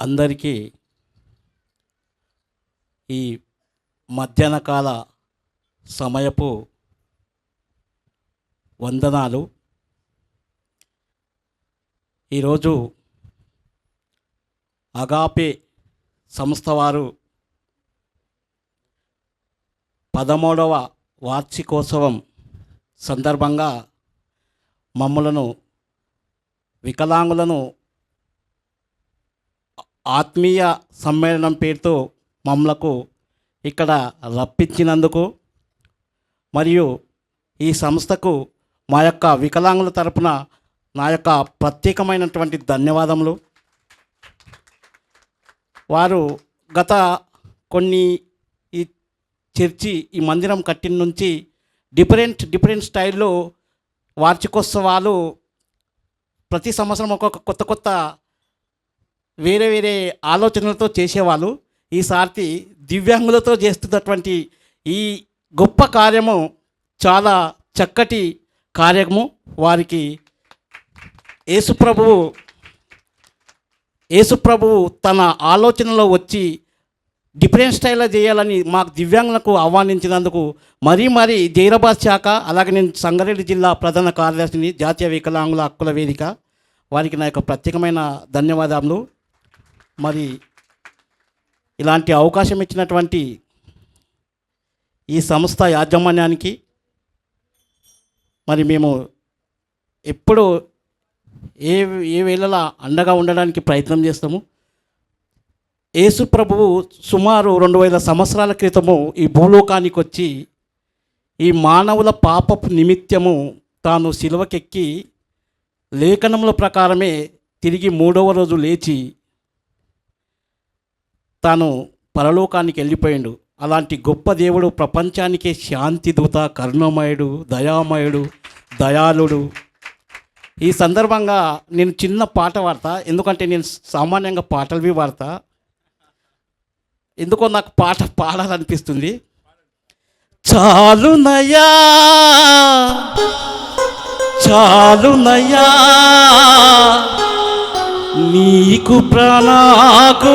అందరికీ ఈ మధ్యాహ్న కాల సమయపు వందనాలు. ఈరోజు అగాపే సంస్థ వారు పదమూడవ వార్షికోత్సవం సందర్భంగా మమ్మలను వికలాంగులను ఆత్మీయ సమ్మేళనం పేరుతో మమ్మలకు ఇక్కడ రప్పించినందుకు మరియు ఈ సంస్థకు మా యొక్క వికలాంగుల తరపున నా యొక్క ప్రత్యేకమైనటువంటి ధన్యవాదములు. వారు గత కొన్ని ఈ చర్చి ఈ మందిరం కట్టిన నుంచి డిఫరెంట్ డిఫరెంట్ స్టైల్లో వార్షికోత్సవాలు ప్రతి సంవత్సరం ఒక్కొక్క కొత్త కొత్త వేరే వేరే ఆలోచనలతో చేసేవాళ్ళు. ఈ సారథి దివ్యాంగులతో చేస్తున్నటువంటి ఈ గొప్ప కార్యము చాలా చక్కటి కార్యము. వారికి యేసుప్రభువు యేసుప్రభువు తన ఆలోచనలో వచ్చి డిఫరెంట్ స్టైల్లో చేయాలని మాకు దివ్యాంగులకు ఆహ్వానించినందుకు మరీ మరీ జైరాబాద్ శాఖ అలాగే నేను సంగారెడ్డి జిల్లా ప్రధాన కార్యదర్శిని జాతీయ వికలాంగుల హక్కుల వేదిక వారికి నా యొక్క ప్రత్యేకమైన ధన్యవాదాలు మరి ఇలాంటి అవకాశం ఇచ్చినటువంటి ఈ సంస్థ యాజమాన్యానికి మరి మేము ఎప్పుడు ఏ ఏ వేళలా అండగా ఉండడానికి ప్రయత్నం చేస్తాము. యేసు ప్రభువు సుమారు రెండు వేల సంవత్సరాల క్రితము ఈ భూలోకానికి వచ్చి ఈ మానవుల పాపపు నిమిత్తము తాను సిలువకెక్కి లేఖనముల ప్రకారమే తిరిగి మూడవ రోజు లేచి తాను పరలోకానికి వెళ్ళిపోయిండు. అలాంటి గొప్ప దేవుడు ప్రపంచానికే శాంతి దూత కరుణమయుడు దయామయుడు దయాళుడు. ఈ సందర్భంగా నేను చిన్న పాట పాడతా ఎందుకంటే నేను సామాన్యంగా పాటలవి పాడతా ఎందుకో నాకు పాట పాడాలనిపిస్తుంది. చాలునయా చాలునయా నీకు ప్రాణాకు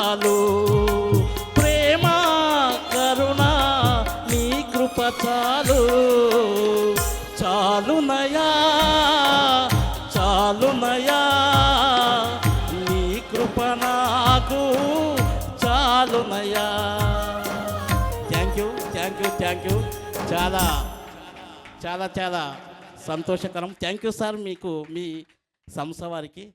చాలు ప్రేమ కరుణ నీ కృప చాలు చాలునయా చాలునయా నీ కృప నాకు చాలునయా thank you thank you thank you చాలా చాలా చాలా సంతోషకరం. థ్యాంక్ యూ సార్ మీకు మీ సంస్థ వారికి